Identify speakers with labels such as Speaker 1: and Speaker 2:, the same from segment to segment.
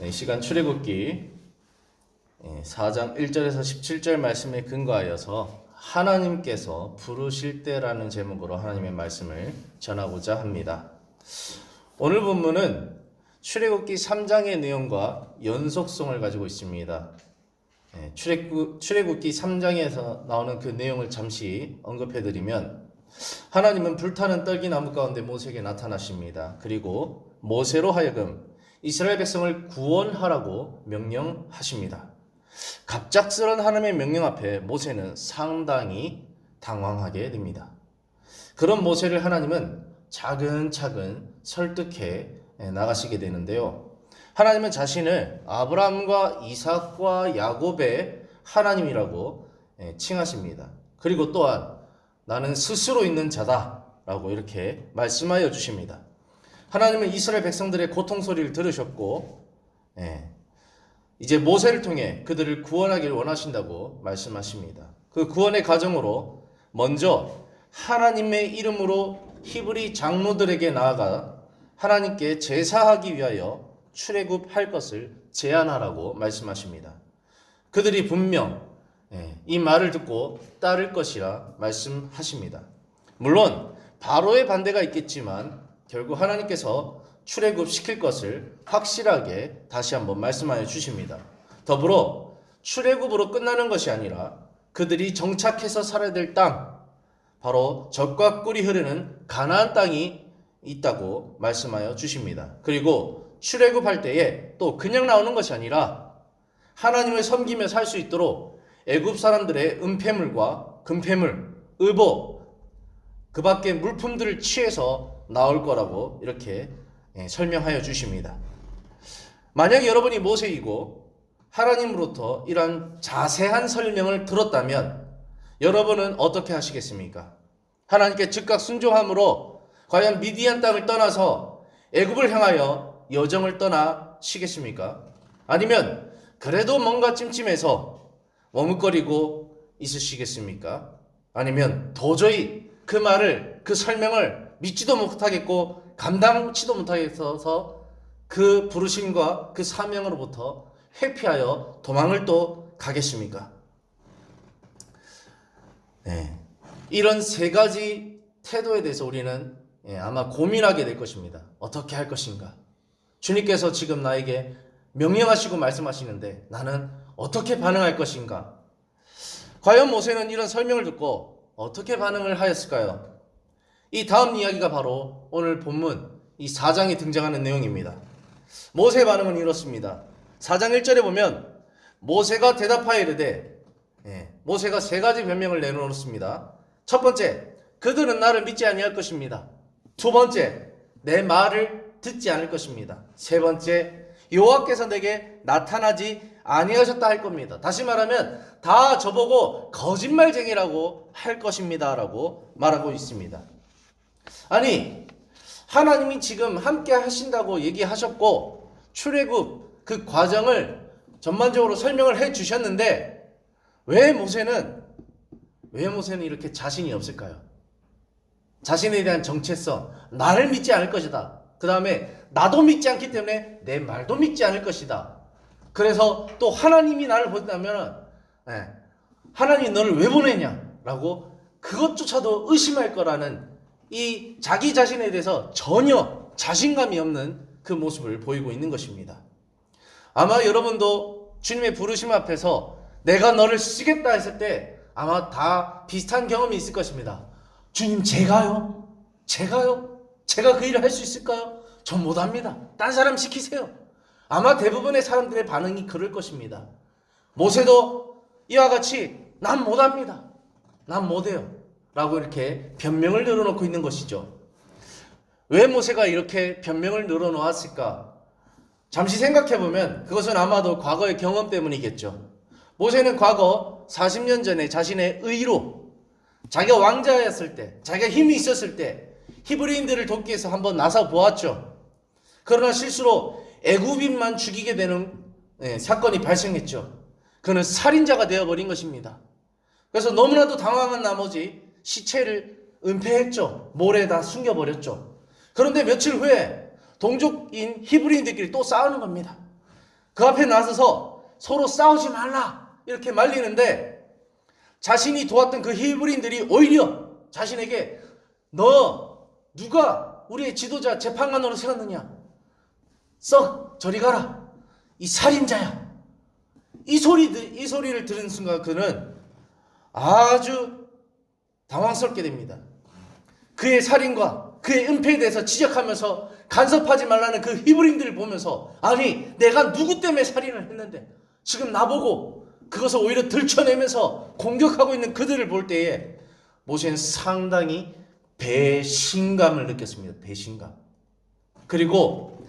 Speaker 1: 네, 이 시간 출애굽기 예, 4장 1절에서 17절 말씀에 근거하여서 하나님께서 부르실 때라는 제목으로 하나님의 말씀을 전하고자 합니다. 오늘 본문은 출애굽기 3장의 내용과 연속성을 가지고 있습니다. 예, 출애굽, 출애굽기 3장에서 나오는 그 내용을 잠시 언급해 드리면 하나님은 불타는 떨기 나무 가운데 모세에게 나타나십니다. 그리고 모세로 하여금 이스라엘 백성을 구원하라고 명령하십니다. 갑작스런 하나님의 명령 앞에 모세는 상당히 당황하게 됩니다. 그런 모세를 하나님은 차근차근 설득해 나가시게 되는데요. 하나님은 자신을 아브라함과 이삭과 야곱의 하나님이라고 예, 칭하십니다. 그리고 또한 나는 스스로 있는 자다라고 이렇게 말씀하여 주십니다. 하나님은 이스라엘 백성들의 고통 소리를 들으셨고, 예, 이제 모세를 통해 그들을 구원하기를 원하신다고 말씀하십니다. 그 구원의 과정으로 먼저 하나님의 이름으로 히브리 장로들에게 나아가 하나님께 제사하기 위하여 출애굽할 것을 제안하라고 말씀하십니다. 그들이 분명 예, 이 말을 듣고 따를 것이라 말씀하십니다. 물론 바로의 반대가 있겠지만 결국 하나님께서 출애굽 시킬 것을 확실하게 다시 한번 말씀하여 주십니다. 더불어 출애굽으로 끝나는 것이 아니라 그들이 정착해서 살아야 될 땅, 바로 젖과 꿀이 흐르는 가나안 땅이 있다고 말씀하여 주십니다. 그리고 출애굽할 때에 또 그냥 나오는 것이 아니라 하나님을 섬기며 살 수 있도록 애굽 사람들의 은폐물과 금폐물, 의복, 그 밖에 물품들을 취해서 나올 거라고 이렇게 예, 설명하여 주십니다. 만약 여러분이 모세이고 하나님으로부터 이러한 자세한 설명을 들었다면 여러분은 어떻게 하시겠습니까? 하나님께 즉각 순종함으로 과연 미디안 땅을 떠나서 애굽을 향하여 여정을 떠나시겠습니까? 아니면 그래도 뭔가 찜찜해서 머뭇거리고 있으시겠습니까? 아니면 도저히 그 말을 그 설명을 믿지도 못하겠고 감당치도 못하겠어서 그 부르심과 그 사명으로부터 회피하여 도망을 또 가겠습니까? 네. 이런 세 가지 태도에 대해서 우리는 예, 아마 고민하게 될 것입니다. 어떻게 할 것인가? 주님께서 지금 나에게 명령하시고 말씀하시는데 나는 어떻게 반응할 것인가? 과연 모세는 이런 설명을 듣고 어떻게 반응을 하였을까요? 이 다음 이야기가 바로 오늘 본문 이 4장에 등장하는 내용입니다. 모세의 반응은 이렇습니다. 4장 1절에 보면 모세가 대답하여 이르되 예, 모세가 세 가지 변명을 내놓습니다. 첫 번째, 그들은 나를 믿지 아니할 것입니다. 두 번째, 내 말을 듣지 않을 것입니다. 세 번째, 여호와께서 내게 나타나지 아니하셨다 할 겁니다. 다시 말하면 다 저보고 거짓말쟁이라고 할 것입니다라고 말하고 있습니다. 아니 하나님이 지금 함께 하신다고 얘기하셨고 출애굽 그 과정을 전반적으로 설명을 해 주셨는데 왜 모세는 왜 모세는 이렇게 자신이 없을까요? 자신에 대한 정체성 나를 믿지 않을 것이다. 그 다음에 나도 믿지 않기 때문에 내 말도 믿지 않을 것이다. 그래서 또 하나님이 나를 보낸다면 예, 하나님이 너를 왜 보내냐라고 그것조차도 의심할 거라는 이 자기 자신에 대해서 전혀 자신감이 없는 그 모습을 보이고 있는 것입니다. 아마 여러분도 주님의 부르심 앞에서 내가 너를 쓰겠다 했을 때 아마 다 비슷한 경험이 있을 것입니다. 주님, 제가요? 제가요? 제가 그 일을 할 수 있을까요? 전 못합니다. 딴 사람 시키세요. 아마 대부분의 사람들의 반응이 그럴 것입니다. 모세도 이와 같이 난 못합니다. 난 못해요. 라고 이렇게 변명을 늘어놓고 있는 것이죠. 왜 모세가 이렇게 변명을 늘어놓았을까? 잠시 생각해보면 그것은 아마도 과거의 경험 때문이겠죠. 모세는 과거 40년 전에 자신의 의로 자기가 왕자였을 때, 자기가 힘이 있었을 때 히브리인들을 돕기 위해서 한번 나서 보았죠. 그러나 실수로 애굽인만 죽이게 되는 예, 사건이 발생했죠. 그는 살인자가 되어버린 것입니다. 그래서 너무나도 당황한 나머지 시체를 은폐했죠. 모래에다 숨겨버렸죠. 그런데 며칠 후에 동족인 히브리인들끼리 또 싸우는 겁니다. 그 앞에 나서서 서로 싸우지 말라 이렇게 말리는데 자신이 도왔던 그 히브리인들이 오히려 자신에게 너 누가 우리의 지도자 재판관으로 세웠느냐 썩 저리 가라 이 살인자야 이 소리 이 소리를 들은 순간 그는 아주 당황스럽게 됩니다. 그의 살인과 그의 은폐에 대해서 지적하면서 간섭하지 말라는 그 히브리인들을 보면서 아니 내가 누구 때문에 살인을 했는데 지금 나보고 그것을 오히려 들춰내면서 공격하고 있는 그들을 볼 때에 모세는 상당히 배신감을 느꼈습니다. 배신감. 그리고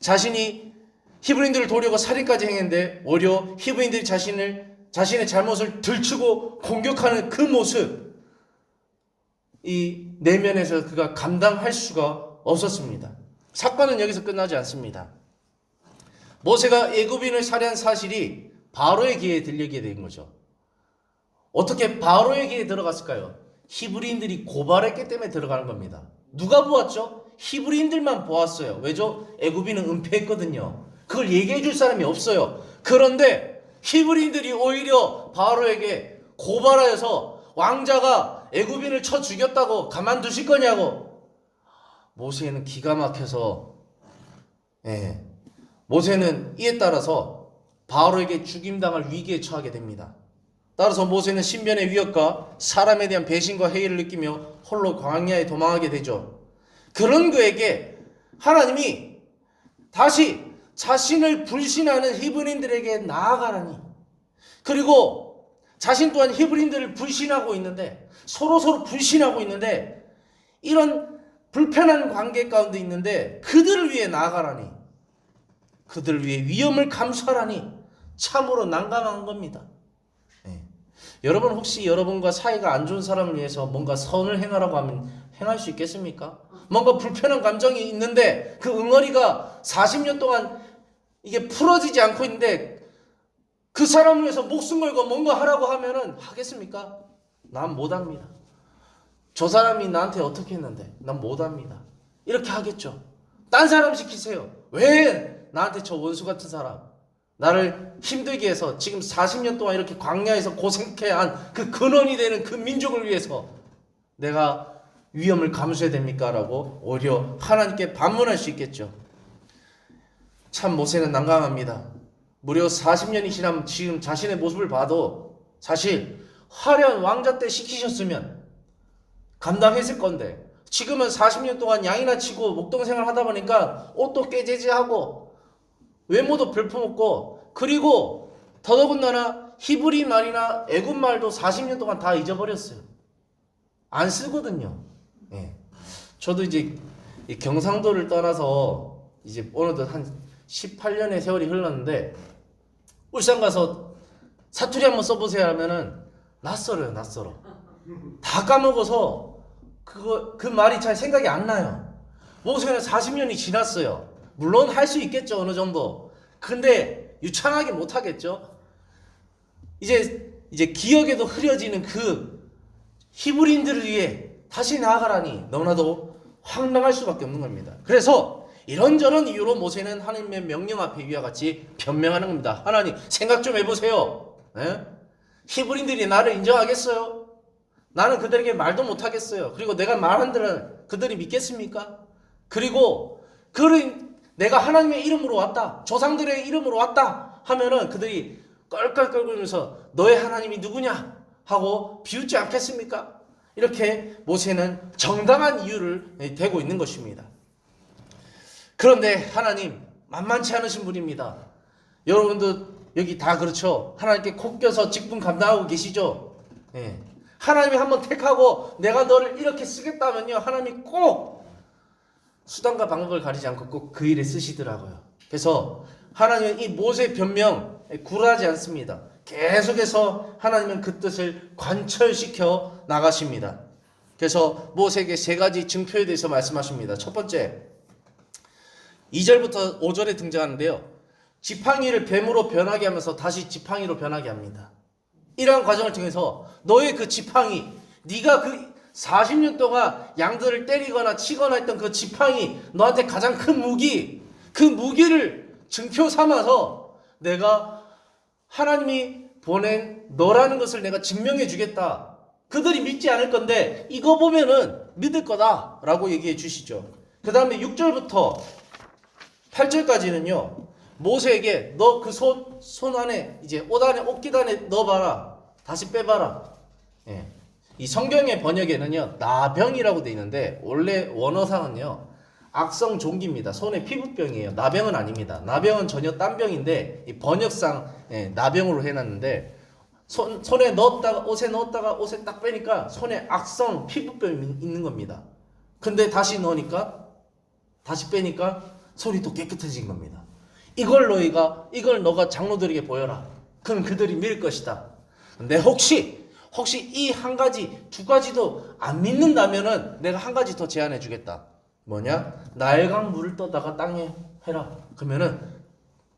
Speaker 1: 자신이 히브리인들을 도려고 살인까지 행했는데 오히려 히브리인들이 자신을 자신의 잘못을 들추고 공격하는 그 모습 이 내면에서 그가 감당할 수가 없었습니다. 사건은 여기서 끝나지 않습니다. 모세가 애굽인을 살해한 사실이 바로의 귀에 들리게 된 거죠. 어떻게 바로의 귀에 들어갔을까요? 히브리인들이 고발했기 때문에 들어가는 겁니다. 누가 보았죠? 히브리인들만 보았어요. 왜죠? 애굽인은 은폐했거든요. 그걸 얘기해 줄 사람이 없어요. 그런데 히브리인들이 오히려 바로에게 고발하여서 왕자가 애굽인을 쳐 죽였다고 가만두실 거냐고. 모세는 기가 막혀서 예. 모세는 이에 따라서 바로에게 죽임당할 위기에 처하게 됩니다. 따라서 모세는 신변의 위협과 사람에 대한 배신과 해이를 느끼며 홀로 광야에 도망하게 되죠. 그런 그에게 하나님이 다시 자신을 불신하는 히브리인들에게 나아가라니. 그리고 자신 또한 히브리인들을 불신하고 있는데 서로 서로 불신하고 있는데 이런 불편한 관계 가운데 있는데 그들을 위해 나아가라니. 그들을 위해 위험을 감수하라니 참으로 난감한 겁니다. 네. 여러분 혹시 여러분과 사이가 안 좋은 사람을 위해서 뭔가 선을 행하라고 하면 행할 수 있겠습니까? 뭔가 불편한 감정이 있는데 그 응어리가 40년 동안 이게 풀어지지 않고 있는데 그 사람을 위해서 목숨 걸고 뭔가 하라고 하면은 하겠습니까? 난 못합니다. 저 사람이 나한테 어떻게 했는데 난 못합니다. 이렇게 하겠죠. 딴 사람 시키세요. 왜 나한테 저 원수 같은 사람 나를 힘들게 해서 지금 40년 동안 이렇게 광야에서 고생케 한 그 근원이 되는 그 민족을 위해서 내가 위험을 감수해야 됩니까? 라고 오히려 하나님께 반문할 수 있겠죠. 참 모세는 난감합니다. 무려 40년이 지난 지금 자신의 모습을 봐도 사실 화려한 왕자 때 시키셨으면 감당했을 건데 지금은 40년 동안 양이나 치고 목동 생활 하다 보니까 옷도 깨재재하고 외모도 별품없고 그리고 더더군다나 히브리 말이나 애굽 말도 40년 동안 다 잊어버렸어요. 안 쓰거든요. 예. 저도 이제 이 경상도를 떠나서 이제 어느덧 한 18년의 세월이 흘렀는데 울산 가서 사투리 한번 써보세요 하면은 낯설어요, 낯설어. 다 까먹어서 그거 그 말이 잘 생각이 안 나요. 모세는 40년이 지났어요. 물론 할 수 있겠죠 어느 정도. 근데 유창하게 못 하겠죠. 이제 이제 기억에도 흐려지는 그 히브리인들을 위해 다시 나아가라니 너무나도 황당할 수밖에 없는 겁니다. 그래서 이런저런 이유로 모세는 하나님의 명령 앞에 위와 같이 변명하는 겁니다. 하나님 생각 좀 해보세요. 예? 히브리인들이 나를 인정하겠어요? 나는 그들에게 말도 못하겠어요. 그리고 내가 말한 들은 그들이 믿겠습니까? 그리고 그를 내가 하나님의 이름으로 왔다. 조상들의 이름으로 왔다. 하면은 그들이 껄껄껄거리면서 너의 하나님이 누구냐? 하고 비웃지 않겠습니까? 이렇게 모세는 정당한 이유를 대고 있는 것입니다. 그런데 하나님 만만치 않으신 분입니다. 여러분도 여기 다 그렇죠. 하나님께 코 껴서 직분 감당하고 계시죠. 예. 하나님이 한번 택하고 내가 너를 이렇게 쓰겠다면요. 하나님이 꼭 수단과 방법을 가리지 않고 꼭 그 일에 쓰시더라고요. 그래서 하나님은 이 모세 변명 굴하지 않습니다. 계속해서 하나님은 그 뜻을 관철시켜 나가십니다. 그래서 모세에게 세 가지 증표에 대해서 말씀하십니다. 첫 번째, 2절부터 5절에 등장하는데요. 지팡이를 뱀으로 변하게 하면서 다시 지팡이로 변하게 합니다. 이러한 과정을 통해서 너의 그 지팡이, 네가 그 40년 동안 양들을 때리거나 치거나 했던 그 지팡이, 너한테 가장 큰 무기, 그 무기를 증표 삼아서 내가 하나님이 보낸 너라는 것을 내가 증명해 주겠다. 그들이 믿지 않을 건데 이거 보면은 믿을 거다라고 얘기해 주시죠. 그 다음에 6절부터 8절까지는요. 모세에게 너 그 손 손 안에 이제 옷 안에 옷깃 안에 넣어봐라. 다시 빼봐라. 예. 이 성경의 번역에는요 나병이라고 돼 있는데 원래 원어상은요 악성 종기입니다. 손에 피부병이에요. 나병은 아닙니다. 나병은 전혀 딴 병인데 이 번역상 예, 나병으로 해놨는데 손 손에 넣었다가 옷에 넣었다가 옷에 딱 빼니까 손에 악성 피부병이 있는 겁니다. 근데 다시 넣으니까 다시 빼니까 또 깨끗해진 겁니다. 이걸 너희가 이걸 너가 장로들에게 보여라. 그럼 그들이 믿을 것이다. 근데 혹시 혹시 이 한 가지 두 가지도 안 믿는다면은 내가 한 가지 더 제안해 주겠다. 뭐냐? 나일강 물을 떠다가 땅에 해라. 그러면은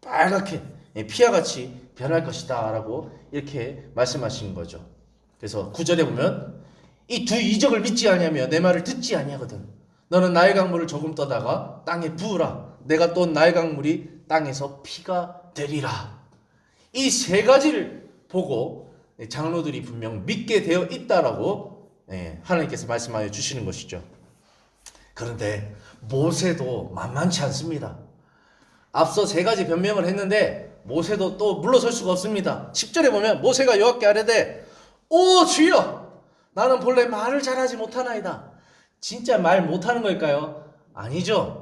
Speaker 1: 빨갛게 예, 피와 같이 변할 것이다 라고 이렇게 말씀하신 거죠. 그래서 구절에 보면 이 두 이적을 믿지 아니하며 내 말을 듣지 아니하거든. 너는 나의 강물을 조금 떠다가 땅에 부으라. 내가 또 나의 강물이 땅에서 피가 되리라. 이 세 가지를 보고 장로들이 분명 믿게 되어 있다라고 예, 하나님께서 말씀하여 주시는 것이죠. 그런데 모세도 만만치 않습니다. 앞서 세 가지 변명을 했는데 모세도 또 물러설 수가 없습니다. 10절에 보면 모세가 여호와께 아뢰되 오 주여 나는 본래 말을 잘하지 못하나이다. 진짜 말 못하는 걸까요? 아니죠.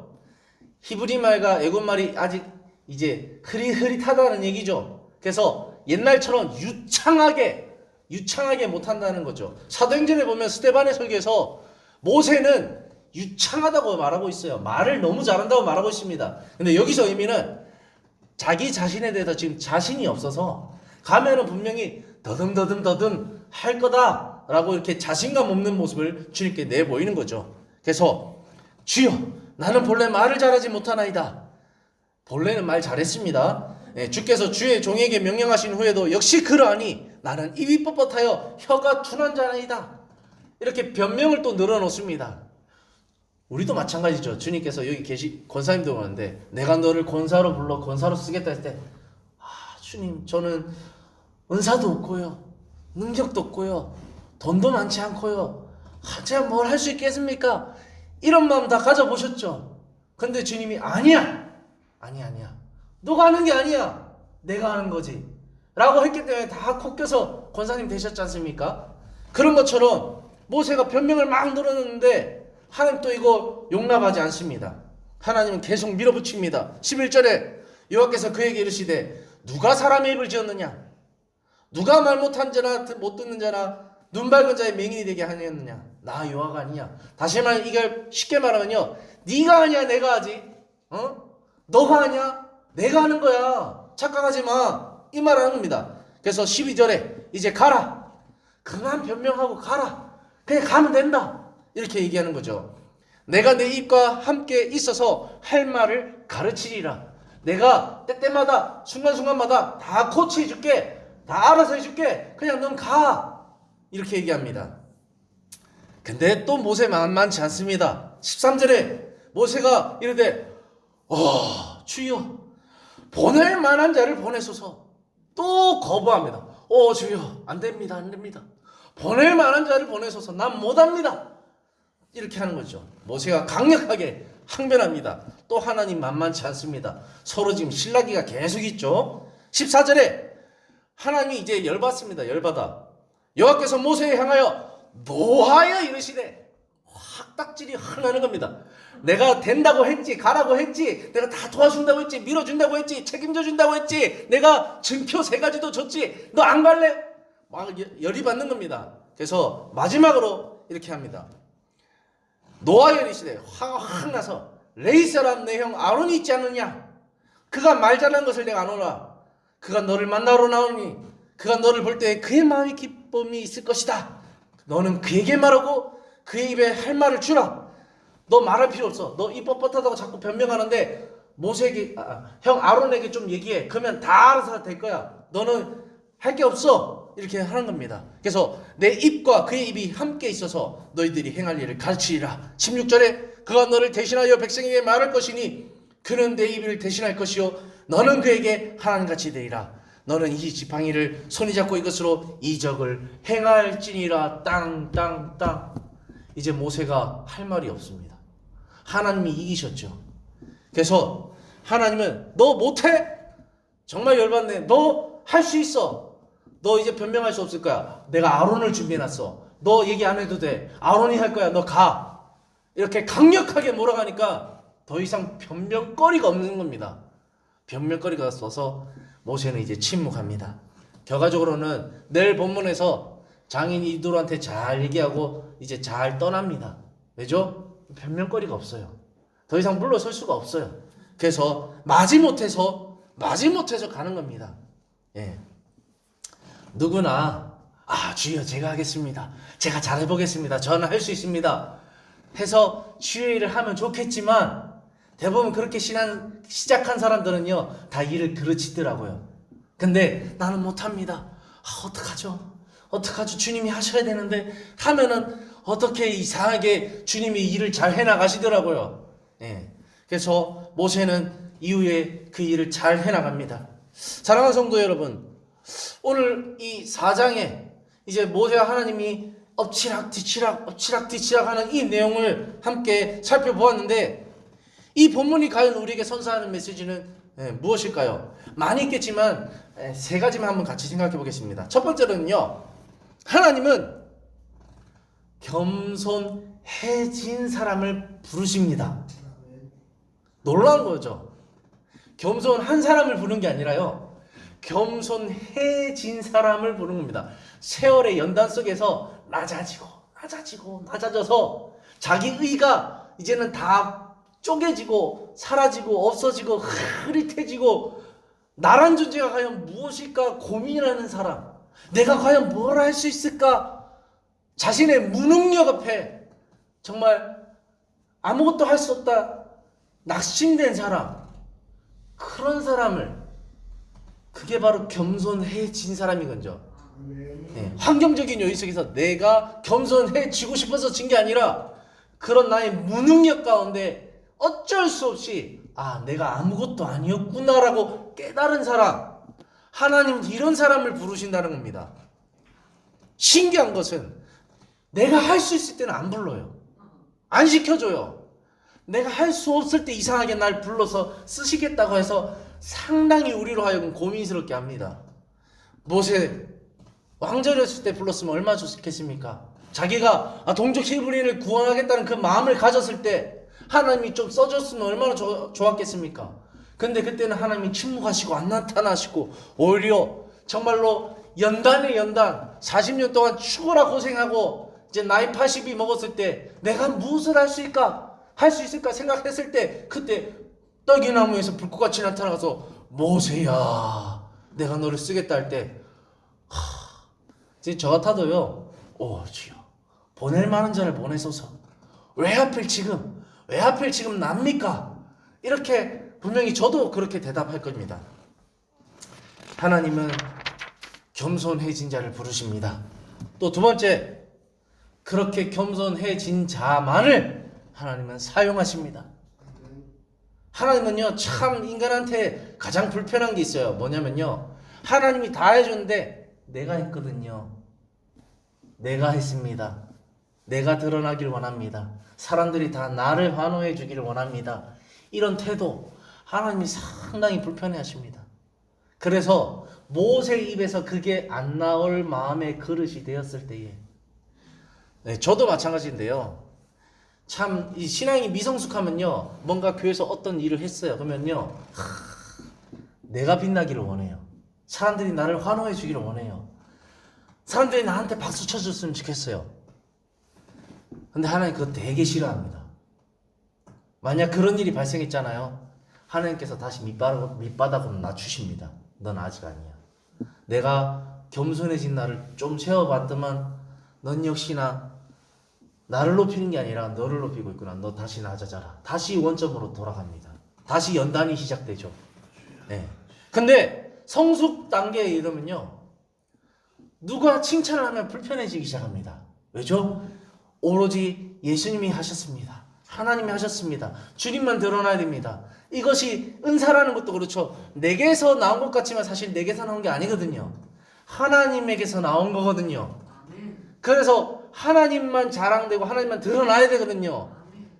Speaker 1: 히브리 말과 애굽 말이 아직 이제 흐릿흐릿하다는 얘기죠. 그래서 옛날처럼 유창하게 유창하게 못한다는 거죠. 사도행전에 보면 스테반의 설교에서 모세는 유창하다고 말하고 있어요. 말을 너무 잘한다고 말하고 있습니다. 근데 여기서 의미는 자기 자신에 대해서 지금 자신이 없어서 가면은 분명히 더듬더듬 더듬 할 거다라고 이렇게 자신감 없는 모습을 주님께 내 보이는 거죠. 그래서 주여 나는 본래 말을 잘하지 못하나이다. 본래는 말 잘했습니다. 예, 주께서 주의 종에게 명령하신 후에도 역시 그러하니 나는 입이 뻣뻣하여 혀가 둔한 자나이다. 이렇게 변명을 또 늘어놓습니다. 우리도 마찬가지죠. 주님께서 여기 계시 권사님도 오는데 내가 너를 권사로 불러 권사로 쓰겠다 했을 때 아, 주님 저는 은사도 없고요. 능력도 없고요. 돈도 많지 않고요. 아, 제가 뭘 할 수 있겠습니까? 이런 마음 다 가져보셨죠? 근데 주님이 아니야. 아니 아니야. 너가 하는 게 아니야. 내가 하는 거지. 라고 했기 때문에 다 콕껴서 권사님 되셨지 않습니까? 그런 것처럼 모세가 변명을 막 늘어놓는데 하나님 또 이거 용납하지 않습니다. 하나님은 계속 밀어붙입니다. 11절에 여호와께서 그에게 이르시되 누가 사람의 입을 지었느냐? 누가 말 못한 자나 못 듣는 자나 눈 밝은 자의 맹인이 되게 하였느냐? 나 여호와가 아니냐? 다시 말하면 이걸 쉽게 말하면요. 네가 하냐 내가 하지? 어? 너가 하냐? 내가 하는 거야. 착각하지 마. 이 말하는 겁니다. 그래서 12절에 이제 가라. 그만 변명하고 가라. 그냥 가면 된다. 이렇게 얘기하는 거죠. 내가 내 입과 함께 있어서 할 말을 가르치리라. 내가 때때마다 순간순간마다 다 코치해 줄게. 다 알아서 해줄게. 그냥 넌 가. 이렇게 얘기합니다. 근데 또 모세 만만치 않습니다. 13절에 모세가 이르되 어 주여 보낼 만한 자를 보내소서 또 거부합니다. 어 주여 안 됩니다 안 됩니다. 보낼 만한 자를 보내소서 난 못합니다. 이렇게 하는 거죠. 모세가 강력하게 항변합니다. 또 하나님 만만치 않습니다. 서로 지금 신라기가 계속 있죠. 14절에 하나님이 이제 열받습니다. 열받아. 여호와께서 모세에 향하여 노하여 이르시되 확 딱질이 확 나는 겁니다. 내가 된다고 했지, 가라고 했지, 내가 다 도와준다고 했지, 밀어준다고 했지, 책임져 준다고 했지, 내가 증표 세 가지도 줬지, 너 안 갈래? 막 열이 받는 겁니다. 그래서 마지막으로 이렇게 합니다. 노아열이 시대 화가 확 나서 레이 사람 내형 아론이 있지 않느냐? 그가 말 잘하는 것을 내가 아노라. 그가 너를 만나러 나오니 그가 너를 볼 때 그의 마음이 기쁨이 있을 것이다. 너는 그에게 말하고 그의 입에 할 말을 주라. 너 말할 필요 없어. 너 입 뻣뻣하다고 자꾸 변명하는데 모세에게 아, 아, 형 아론에게 좀 얘기해. 그러면 다 알아서 될 거야. 너는 할 게 없어. 이렇게 하는 겁니다. 그래서 내 입과 그의 입이 함께 있어서 너희들이 행할 일을 가르치리라. 16절에 그가 너를 대신하여 백성에게 말할 것이니 그는 내 입을 대신할 것이요 너는 그에게 하나님같이 되리라. 너는 이 지팡이를 손이 잡고 이것으로 이적을 행할지니라 땅땅땅. 이제 모세가 할 말이 없습니다. 하나님이 이기셨죠. 그래서 하나님은 너 못해? 정말 열받네. 너 할 수 있어. 너 이제 변명할 수 없을 거야. 내가 아론을 준비해놨어. 너 얘기 안 해도 돼. 아론이 할 거야. 너 가. 이렇게 강력하게 몰아가니까 더 이상 변명거리가 없는 겁니다. 변명거리가 없어서 모세는 이제 침묵합니다. 결과적으로는 내일 본문에서 장인 이도로한테 잘 얘기하고 이제 잘 떠납니다. 왜죠? 변명거리가 없어요. 더 이상 물러설 수가 없어요. 그래서 마지못해서 마지못해서 가는 겁니다. 예. 누구나 아 주여 제가 하겠습니다. 제가 잘해보겠습니다. 저는 할 수 있습니다. 해서 주의 일을 하면 좋겠지만 대부분 그렇게 신한, 시작한 사람들은요 다 일을 그르치더라고요. 근데 나는 못합니다. 아, 어떡하죠? 어떡하죠? 주님이 하셔야 되는데 하면은 어떻게 이상하게 주님이 일을 잘 해나가시더라고요. 예. 그래서 모세는 이후에 그 일을 잘 해나갑니다. 사랑하는 성도 여러분, 오늘 이 4장에 이제 모세와 하나님이 엎치락 뒤치락 엎치락 뒤치락 하는 이 내용을 함께 살펴보았는데 이 본문이 과연 우리에게 선사하는 메시지는 예, 무엇일까요? 많이 있겠지만 예, 세 가지만 한번 같이 생각해 보겠습니다. 첫 번째로는요. 하나님은 겸손해진 사람을 부르십니다. 놀라운 거죠. 겸손한 사람을 부르는 게 아니라요. 겸손해진 사람을 부르는 겁니다. 세월의 연단 속에서 낮아지고 낮아지고 낮아져서 자기 의가 이제는 다 쪼개지고 사라지고 없어지고 흐릿해지고 나란 존재가 과연 무엇일까 고민하는 사람. 내가 과연 뭘 할 수 있을까? 자신의 무능력 앞에 정말 아무것도 할 수 없다 낙심된 사람. 그런 사람을 그게 바로 겸손해진 사람인 거죠. 네, 환경적인 요인 속에서 내가 겸손해지고 싶어서 진 게 아니라 그런 나의 무능력 가운데 어쩔 수 없이 아 내가 아무것도 아니었구나라고 깨달은 사람 하나님은 이런 사람을 부르신다는 겁니다. 신기한 것은 내가 할 수 있을 때는 안 불러요. 안 시켜줘요. 내가 할 수 없을 때 이상하게 날 불러서 쓰시겠다고 해서 상당히 우리로 하여금 고민스럽게 합니다. 모세 왕절이었을 때 불렀으면 얼마나 좋겠습니까? 자기가 아, 동족 히브리인을 구원하겠다는 그 마음을 가졌을 때 하나님이 좀 써줬으면 얼마나 좋, 좋았겠습니까? 근데 그때는 하나님이 침묵하시고 안 나타나시고 오히려 정말로 연단의 연단 40년 동안 죽어라 고생하고 이제 나이 80이 먹었을 때 내가 무엇을 할 수 있을까? 할 수 있을까 생각했을 때 그때 떡이나무에서 불꽃같이 나타나서 모세야 내가 너를 쓰겠다 할때 이제 저 같아도요 오 주여 보낼 만한 자를 보내소서 왜 하필 지금 왜 하필 지금 납니까? 이렇게 분명히 저도 그렇게 대답할 겁니다. 하나님은 겸손해진 자를 부르십니다. 또 두 번째 그렇게 겸손해진 자만을 하나님은 사용하십니다. 하나님은요 참 인간한테 가장 불편한 게 있어요. 뭐냐면요 하나님이 다 해줬는데 내가 했거든요. 내가 했습니다 내가 드러나길 원합니다. 사람들이 다 나를 환호해 주기를 원합니다. 이런 태도 하나님이 상당히 불편해 하십니다. 그래서 모세 입에서 그게 안 나올 마음의 그릇이 되었을 때에 네, 저도 마찬가지인데요. 참 이 신앙이 미성숙하면요 뭔가 교회에서 어떤 일을 했어요. 그러면요 하, 내가 빛나기를 원해요. 사람들이 나를 환호해 주기를 원해요. 사람들이 나한테 박수 쳐줬으면 좋겠어요 근데 하나님 그거 되게 싫어합니다 만약 그런 일이 발생했잖아요 하나님께서 다시 밑바닥, 밑바닥으로 낮추십니다 넌 아직 아니야 내가 겸손해진 나를 좀 세워봤더만 넌 역시나 나를 높이는 게 아니라 너를 높이고 있구나. 너 다시 낮아져라. 다시 원점으로 돌아갑니다. 다시 연단이 시작되죠. 네. 근데 성숙 단계에 이르면요. 누가 칭찬을 하면 불편해지기 시작합니다. 왜죠? 오로지 예수님이 하셨습니다. 하나님이 하셨습니다. 주님만 드러나야 됩니다. 이것이 은사라는 것도 그렇죠. 내게서 나온 것 같지만 사실 내게서 나온 게 아니거든요. 하나님에게서 나온 거거든요. 그래서 하나님만 자랑되고 하나님만 드러나야 되거든요.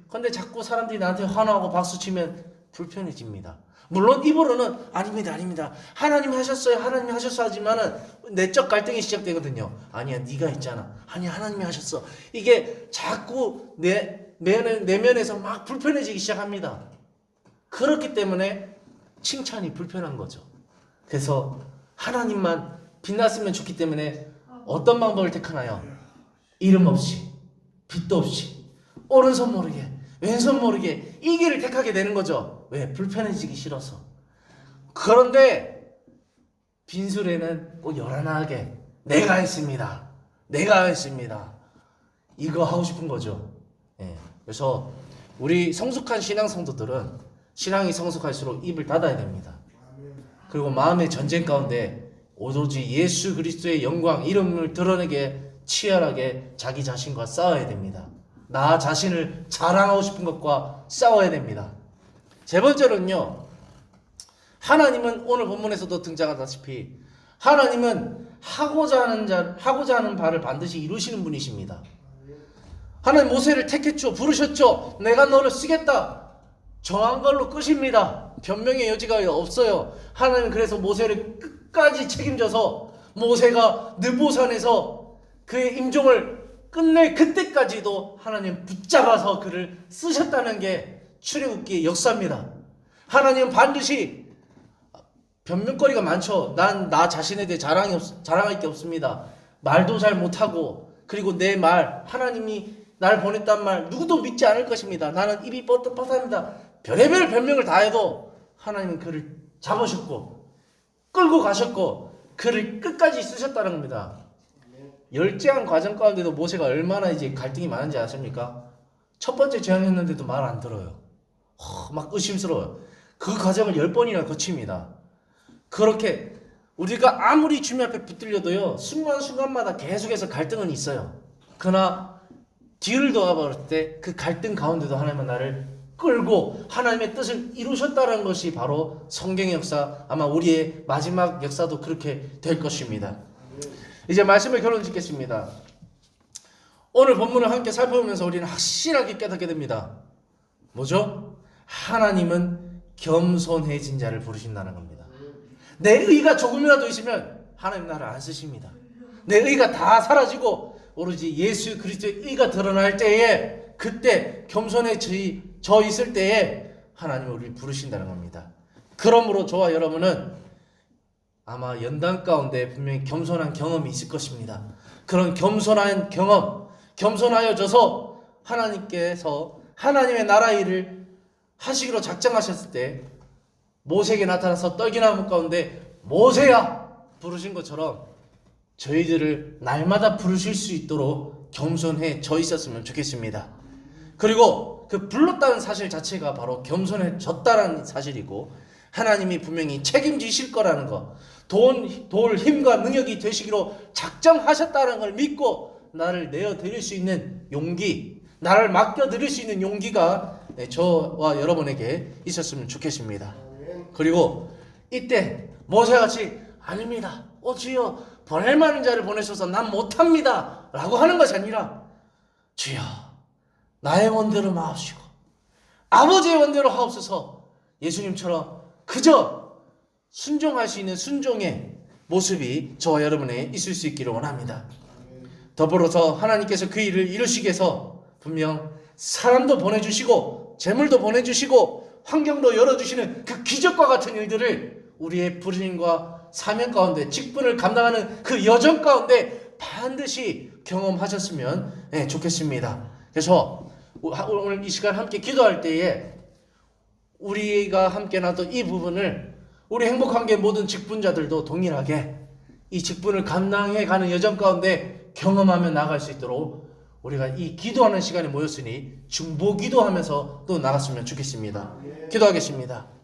Speaker 1: 근데 자꾸 사람들이 나한테 환호하고 박수 치면 불편해집니다. 물론 입으로는 아닙니다, 아닙니다. 하나님 하셨어요, 하나님 하셨어 하지만은 내적 갈등이 시작되거든요. 아니야, 네가 했잖아. 아니 하나님이 하셨어. 이게 자꾸 내 내면 내면에서 막 불편해지기 시작합니다. 그렇기 때문에 칭찬이 불편한 거죠. 그래서 하나님만 빛났으면 좋기 때문에 어떤 방법을 택하나요? 이름 없이, 빛도 없이, 오른손 모르게, 왼손 모르게 이 길을 택하게 되는 거죠. 왜? 불편해지기 싫어서. 그런데 빈술에는 꼭 요란하게 내가 했습니다. 내가 했습니다. 이거 하고 싶은 거죠. 예. 그래서 우리 성숙한 신앙 성도들은 신앙이 성숙할수록 입을 닫아야 됩니다. 그리고 마음의 전쟁 가운데 오로지 예수 그리스도의 영광 이름을 드러내게 치열하게 자기 자신과 싸워야 됩니다. 나 자신을 자랑하고 싶은 것과 싸워야 됩니다. 세 번째로는요. 하나님은 오늘 본문에서도 등장하다시피 하나님은 하고자 하는 자 하고자 하는 바를 반드시 이루시는 분이십니다. 하나님 모세를 택했죠. 부르셨죠. 내가 너를 쓰겠다. 정한 걸로 끝입니다. 변명의 여지가 없어요. 하나님 그래서 모세를 끝까지 책임져서 모세가 느보산에서 그의 임종을 끝낼 그때까지도 하나님 붙잡아서 그를 쓰셨다는 게 출애굽기의 역사입니다. 하나님은 반드시 변명거리가 많죠. 난 나 자신에 대해 자랑이 없, 자랑할 게 없습니다. 말도 잘 못하고 그리고 내 말 하나님이 날 보냈단 말 누구도 믿지 않을 것입니다. 나는 입이 뻣뻣합니다. 별의별 변명을 다 해도 하나님은 그를 잡으셨고 끌고 가셨고 그를 끝까지 쓰셨다는 겁니다. 열재한 과정 가운데도 모세가 얼마나 이제 갈등이 많은지 아십니까? 첫 번째 재앙했는데도 말 안 들어요. 허, 막 의심스러워요. 그 과정을 열 번이나 거칩니다. 그렇게 우리가 아무리 주님 앞에 붙들려도요 순간순간마다 계속해서 갈등은 있어요. 그러나 뒤를 돌아볼 때 그 갈등 가운데도 하나님은 나를 끌고 하나님의 뜻을 이루셨다는 것이 바로 성경의 역사 아마 우리의 마지막 역사도 그렇게 될 것입니다. 이제 말씀을 결론 짓겠습니다. 오늘 본문을 함께 살펴보면서 우리는 확실하게 깨닫게 됩니다. 뭐죠? 하나님은 겸손해진 자를 부르신다는 겁니다. 내 의가 조금이라도 있으면 하나님 나를 안 쓰십니다. 내 의가 다 사라지고 오로지 예수 그리스도의 의가 드러날 때에 그때 겸손해져 있을 때에 하나님 우리를 부르신다는 겁니다. 그러므로 저와 여러분은 아마 연단 가운데 분명히 겸손한 경험이 있을 것입니다. 그런 겸손한 경험, 겸손하여져서 하나님께서 하나님의 나라 일을 하시기로 작정하셨을 때 모세에게 나타나서 떨기나무 가운데 모세야 부르신 것처럼 저희들을 날마다 부르실 수 있도록 겸손해져 있었으면 좋겠습니다. 그리고 그 불렀다는 사실 자체가 바로 겸손해졌다는 사실이고 하나님이 분명히 책임지실 거라는 것, 돈, 돌 힘과 능력이 되시기로 작정하셨다는 걸 믿고 나를 내어 드릴 수 있는 용기, 나를 맡겨 드릴 수 있는 용기가 네, 저와 여러분에게 있었으면 좋겠습니다. 그리고 이때 모세같이 아닙니다. 오 주여 보낼 만한 자를 보내셔서 난 못합니다. 라고 하는 것이 아니라 주여 나의 원대로 마옵시고 아버지의 원대로 하옵소서 예수님처럼 그저 순종할 수 있는 순종의 모습이 저와 여러분에 있을 수 있기를 원합니다. 더불어서 하나님께서 그 일을 이루시기 위해서 분명 사람도 보내주시고 재물도 보내주시고 환경도 열어주시는 그 기적과 같은 일들을 우리의 부르심과 사명 가운데 직분을 감당하는 그 여정 가운데 반드시 경험하셨으면 네, 좋겠습니다. 그래서 오늘 이 시간 함께 기도할 때에 우리가 함께 나눴던 이 부분을 우리 행복한계 모든 직분자들도 동일하게 이 직분을 감당해 가는 여정 가운데 경험하며 나갈 수 있도록 우리가 이 기도하는 시간에 모였으니 중보 기도하면서 또 나갔으면 좋겠습니다. 기도하겠습니다.